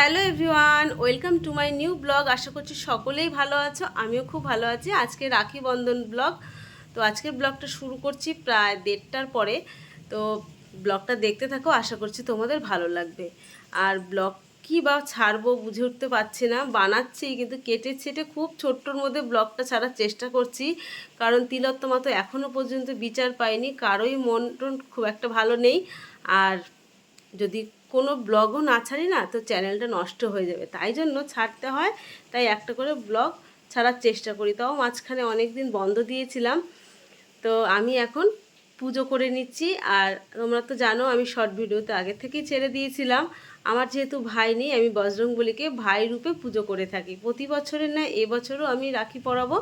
Hello everyone, welcome to my new blog. আশা করছি সকলেই ভালো আছো, আমিও খুব ভালো আছি। আজকে রাখি বন্ধন ব্লগ। তো আজকের ব্লগটা শুরু করছি প্রায় দেড়টার পরে। তো ব্লগটা দেখতে থাকো, আশা করছি তোমাদের ভালো লাগবে। আর ব্লগ কী বা ছাড়বো বুঝে উঠতে পারছি না, বানাচ্ছি কিন্তু কেটে ছেটে খুব ছোট্টর মধ্যে ব্লগটা ছাড়ার চেষ্টা করছি। কারণ তিলোত্তমা তো এখনও পর্যন্ত বিচার পাইনি কারোই মন খুব একটা ভালো নেই। আর যদি কোনো ব্লগও না ছাড়ি না, তো চ্যানেলটা নষ্ট হয়ে যাবে। তাই জন্য ছাড়তে হয়, তাই একটা করে ব্লগ ছাড়ার চেষ্টা করি। তাও মাঝখানে অনেক দিন বন্ধ দিয়েছিলাম, তো আমি এখন পুজো করে নিচ্ছি। আর তোমরা তো জানো, আমি শর্ট ভিডিওতে আগে থেকেই ছেড়ে দিয়েছিলাম। আমার যেহেতু ভাই নেই, আমি বজরংবলীকে ভাই রূপে পুজো করে থাকি। প্রতি বছরের না এবছরও আমি রাখি পরাবো।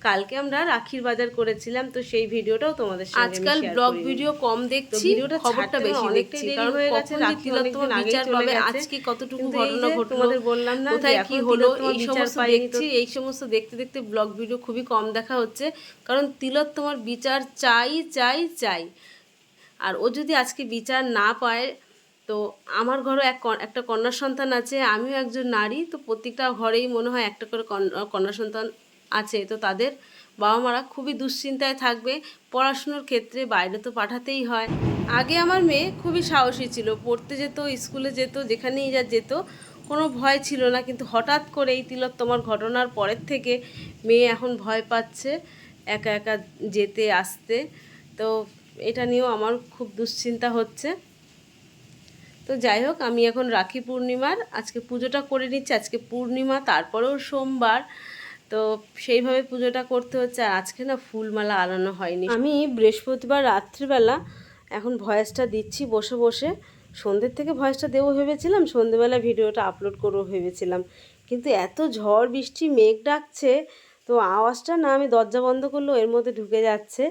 কালকে আমরা রাখির বাজার করেছিলাম তো সেই ভিডিওটাও তোমাদের সঙ্গে আজকাল ব্লগ ভিডিও কম দেখছি ভিডিওটা খবরটা বেশি দেখছি কারণ কখন তিলোত্তমা বিচার পাবে আজকে কতটুকু ঘটনা ঘটলো তোমাদের বললাম না কোথায় কি হলো এই সমস্ত দেখছি এই সমস্ত দেখতে দেখতে ব্লগ ভিডিও খুবই কম দেখা হচ্ছে কারণ তিলোত্তমার বিচার চাই চাই চাই। আর ও যদি আজকে বিচার না পায় তো আমার ঘরও এক একটা কন্যা সন্তান আছে আমিও একজন নারী তো প্রত্যেকটা ঘরেই মনে হয় একটা করে কন- কন্যা সন্তান আছে, তো তাদের বাবা মারা খুবই দুশ্চিন্তায় থাকবে। পড়াশুনোর ক্ষেত্রে বাইরে তো পাঠাতেই হয়। আগে আমার মেয়ে খুবই সাহসী ছিল, পড়তে যেত, স্কুলে যেত, যেখানেই যা যেত, কোনো ভয় ছিল না। কিন্তু হঠাৎ করে এই তিলোত্তমার ঘটনার পরের থেকে মেয়ে এখন ভয় পাচ্ছে একা একা যেতে, আসতে। তো এটা নিয়েও আমার খুব দুশ্চিন্তা হচ্ছে। তো যাই হোক, আমি এখন রাখি পূর্ণিমার। আজকে পুজোটা করে নিচ্ছি। আজকে পূর্ণিমা, তারপরেও সোমবার। তো সেইভাবে পুজোটা করতে হচ্ছে। আর আজকে না ফুলমালা আনানো হয়নি। আমি বৃহস্পতিবার রাত্রিবেলা এখন ভয়েসটা দিচ্ছি বসে বসে। সন্ধ্যের থেকে ভয়েসটা দেবো ভেবেছিলাম, সন্ধ্যেবেলা ভিডিওটা আপলোড করব ভেবেছিলাম। কিন্তু এত ঝড়, বৃষ্টি, মেঘ ডাকছে, তো আওয়াজটা না আমি দরজা বন্ধ করলেও এর মধ্যে ঢুকে যাচ্ছে।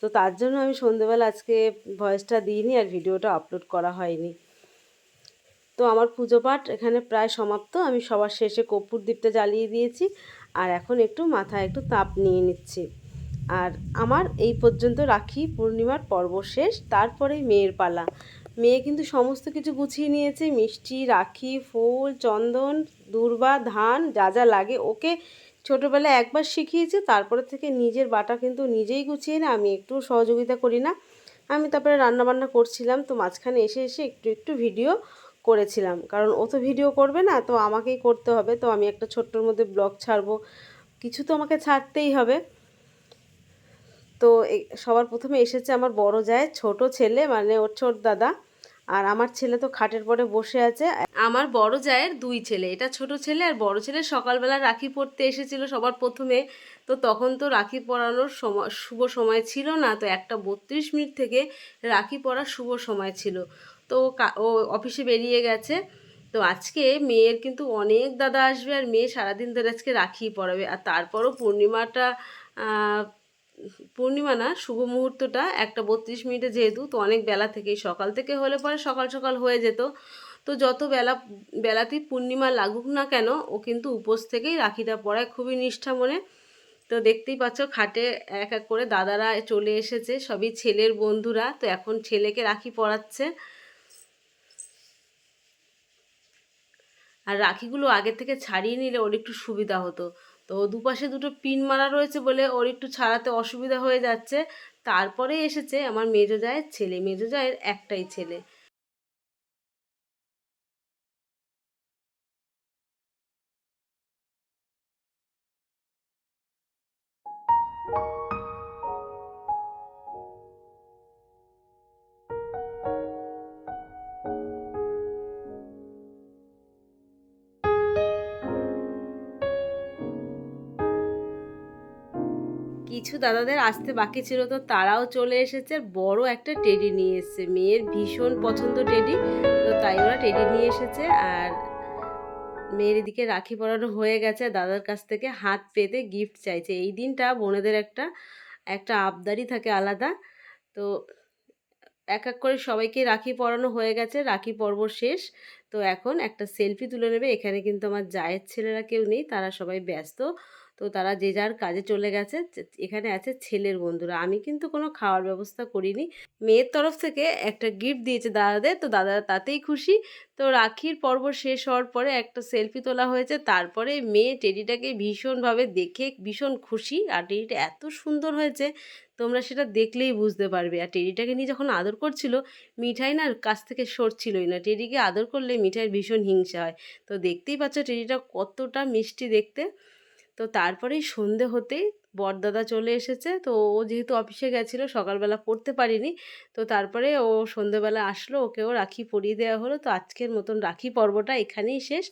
তো তার জন্য আমি সন্ধ্যেবেলা আজকে ভয়েসটা দিইনি আর ভিডিওটা আপলোড করা হয়নি। তো আমার পুজো পাঠ এখানে প্রায় সমাপ্ত। আমি সবার শেষে কর্পূর দীপটা জ্বালিয়ে দিয়েছি। আর এখন একটু মাথায় একটু তাপ নিয়ে নিচ্ছি। আর আমার এই পর্যন্ত রাখি, পূর্ণিমার পর্ব শেষ, তারপরেই মেয়ের পালা। মেয়ে কিন্তু সমস্ত কিছু গুছিয়ে নিয়েছে, মিষ্টি, রাখি, ফুল, চন্দন, দূর্বা, ধান, যা যা লাগে। ওকে ছোটোবেলায় একবার শিখিয়েছে, তারপরে থেকে নিজের বাটা কিন্তু নিজেই গুছিয়ে নেয় আমি একটু সহযোগিতা করি না। আমি তারপরে রান্নাবান্না করছিলাম, তো মাঝখানে এসে এসে একটু একটু ভিডিও করেছিলাম। কারণ ও তো ভিডিও করবে না, তো আমাকেই করতে হবে। তো আমি একটা ছোট্টর মধ্যে ব্লগ ছাড়বো। কিছু তো আমাকে ছাড়তেই হবে। তো সবার প্রথমে এসেছে আমার বড় যায় ছোট ছেলে মানে ওর ছোট দাদা। আর আমার ছেলে তো খাটের পরে বসে আছে। আমার বড় জায়ের দুই ছেলে, এটা ছোট ছেলে আর বড় ছেলে। সকালবেলা রাখি পরতে এসেছিল সবার প্রথমে। তো তখন তো রাখি পরানোর সময়, শুভ সময় ছিল না, তো একটা বত্রিশ মিনিট থেকে রাখি পরার শুভ সময় ছিল। তো ও অফিসে বেরিয়ে গেছে। তো আজকে মেয়ের কিন্তু অনেক দাদা আসবে আর মেয়ে সারাদিন ধরে আজকে রাখি পরাবে আর তারপরও পূর্ণিমাটা পূর্ণিমা না, শুভ মুহূর্তটা একটা বত্রিশ মিনিটে যেহেতু, তো অনেক বেলা থেকেই, সকাল থেকে হলে পরে সকাল সকাল হয়ে যেত। তো যত বেলা, বেলাতেই পূর্ণিমা লাগুক না কেন, ও কিন্তু উপোস থেকেই রাখিটা পড়ায় খুবই নিষ্ঠা মনে। তো দেখতেই পাচ্ছ খাটে এক এক করে দাদারা চলে এসেছে, সবই ছেলের বন্ধুরা। তো এখন ছেলেকে রাখি পরাচ্ছে আর রাখিগুলো আগে থেকে ছাড়িয়ে নিলে ওর একটু সুবিধা হতো। তো দুপাশে দুটো পিন মারা রয়েছে বলে ওর একটু ছাড়াতে অসুবিধা হয়ে যাচ্ছে। তারপরে এসেছে আমার মেজো জায়ের ছেলে। মেজো জায়ের একটাই ছেলে। কিছু দাদাদের আসতে বাকি ছিল, তো তারাও চলে এসেছে। বড় একটা টেডি নিয়ে এসেছে। মেয়ের ভীষণ পছন্দ টেডি, তো তাই ওরা টেডি নিয়ে এসেছে। আর মেয়ের এদিকে রাখি পরানো হয়ে গেছে। দাদার কাছ থেকে হাত পেতে গিফট চাইছে। এই দিনটা বোনেদের একটা একটা আবদারি থাকে আলাদা। তো এক এক করে সবাইকে রাখি পরানো হয়ে গেছে, রাখি পর্ব শেষ। তো এখন একটা সেলফি তুলে নেবে, এখানে কিন্তু আমার জায়ের ছেলেরা কেউ নেই, তারা সবাই ব্যস্ত। তো তারা যে যার কাজে চলে গেছে এখানে আছে ছেলের বন্ধুরা। আমি কিন্তু কোনো খাওয়ার ব্যবস্থা করিনি। মেয়ের তরফ থেকে একটা গিফট দিয়েছে দাদাদের, তো দাদারা তাতেই খুশি। তো রাখির পর্ব শেষ হওয়ার পরে একটা সেলফি তোলা হয়েছে, তারপরে মেয়ে টেডিটাকে ভীষণভাবে দেখে ভীষণ খুশি। আর টেডিটা এত সুন্দর হয়েছে তোমরা সেটা দেখলেই বুঝতে পারবে। আর টেডিটাকে নিয়ে যখন আদর করছিল, মিঠাই না কাছ থেকে সরছিলই না। টেডিকে আদর করলে মিঠাইয়ের ভীষণ হিংসা হয়। তো দেখতেই পাচ্ছ টেডিটা কতটা মিষ্টি দেখতে। তো তারপরেই সন্ধে হতেই বরদাদা চলে এসেছে। তো ও যেহেতু অফিসে গেছিল, সকালবেলা পড়তে পারিনি। তো তারপরে ও সন্ধেবেলা আসলো, ওকেও রাখি পরিয়ে দেওয়া হলো। তো আজকের মতন রাখি পর্বটা এখানেই শেষ।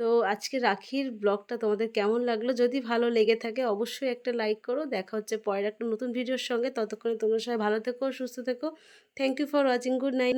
তো আজকে রাখির ব্লগটা তোমাদের কেমন লাগল? যদি ভালো লেগে থাকে অবশ্যই একটা লাইক করো। দেখা হচ্ছে পরের একটা নতুন ভিডিওর সঙ্গে। ততক্ষণে তোমরা সবাই ভালো থেকো, সুস্থ থেকো। Thank you for watching good night